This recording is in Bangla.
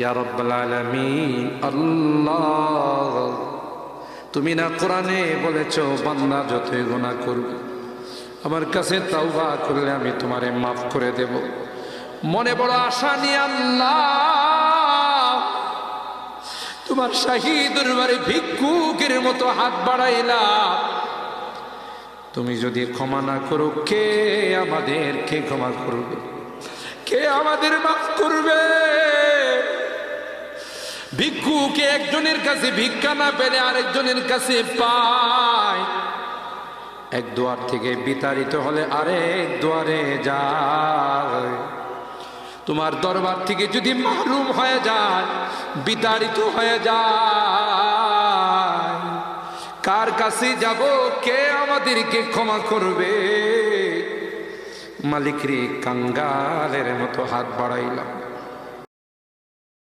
ইয়া রব্বাল আলামিন, আল্লাহ। তুমি না কোরআনে বলেছ, বান্দা যতই গুনাহ করবে আমার কাছে তাওবা করলে আমি তোমারে মাফ করে দেব। মনে বড় আশা নিয়ে আল্লাহ, তোমার শাহী দরবারে ভিক্ষুকের মতো হাত বাড়াইলাম তুমি যদি ক্ষমা না করো, কে আমাদের কে ক্ষমা করবে? কে আমাদের মাফ করবে? ভিক্ষুকে একজনের কাছে ভিক্ষা না পেলে আরেকজনের কাছে পায়। এক দুয়ার থেকে বিতাড়িত হলে আরেক দুয়ারে যায়। তোমার দরবার থেকে যদি মাহরুম হয়ে যায়, বিতাড়িত হয়ে যায়। কার কাছে যাব, কে আমাদেরকে ক্ষমা করবে? মালিক রে কাঙ্গালের মতো হাত বাড়াইলাম।